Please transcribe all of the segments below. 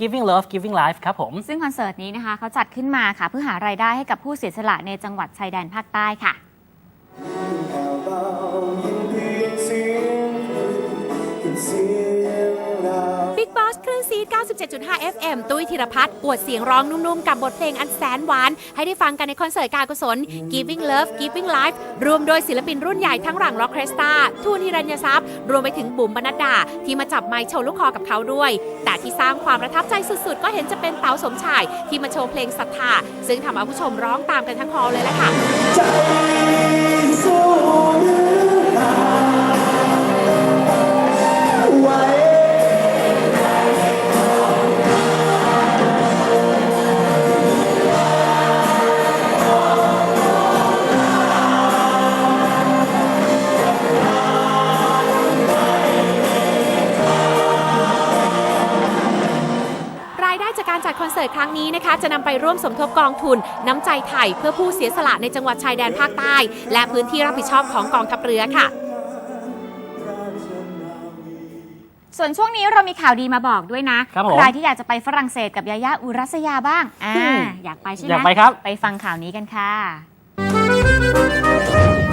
Giving Love Giving Life ครับผม ซึ่งคอนเสิร์ตนี้นะคะเขาจัดขึ้นมาค่ะ เพื่อหารายได้ให้กับผู้เสียสละในจังหวัดชายแดนภาคใต้ค่ะ บอสคลื่นซีด97.5 FM ตุ้ยธีรพัฒน์อวดเสียงร้องนุ่มๆ กับบทเพลงอันแสนหวาน ให้ได้ฟังกันในคอนเสิร์ตการกุศล Giving Love Giving Life รวมโดยศิลปินรุ่นใหญ่ทั้งหลังล็อกเครสตาทูนฮิรัญญทรัพย์ รวมไปถึงบุ๋มบรรณดา ที่มาจับไมค์โชว์ลูกคอกับเขาด้วย แต่ที่สร้างความประทับใจสุดๆ ก็เห็นจะเป็นเต๋าสมชายที่มาโชว์เพลงศรัทธาซึ่งทำเอาผู้ชมร้องตามกันทั้งคอเลยแหละค่ะ จากการจัดคอนเสิร์ตครั้งนี้นะคะ จะนำไปร่วมสมทบกองทุน น้ำใจไทย เพื่อผู้เสียสละในจังหวัดชายแดนภาคใต้ และพื้นที่รับผิดชอบของกองทัพเรือค่ะ ส่วนช่วงนี้เรามีข่าวดีมาบอกด้วยนะครับผม ใครที่อยากจะไปฝรั่งเศสกับยายาอุรัสยาบ้างอ่าอืมอยากไปใช่ไหมอยากไปครับ ไปฟังข่าวนี้กันค่ะ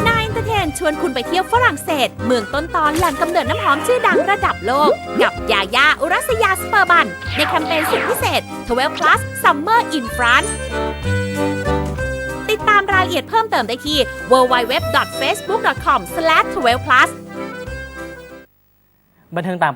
นายเอนเตอร์เทนชวนคุณไปเที่ยวฝรั่งเศส เมืองต้นตอนแหล่งกำเนิดน้ำหอมชื่อดังระดับโลก กับยายาอุรัสยาสเปอร์บัน ในแคมเปญสุดพิเศษ12 plus summer in France ติดตามรายละเอียดเพิ่มเติมได้ที่ www.facebook.com/12plus บันเทิงต่าง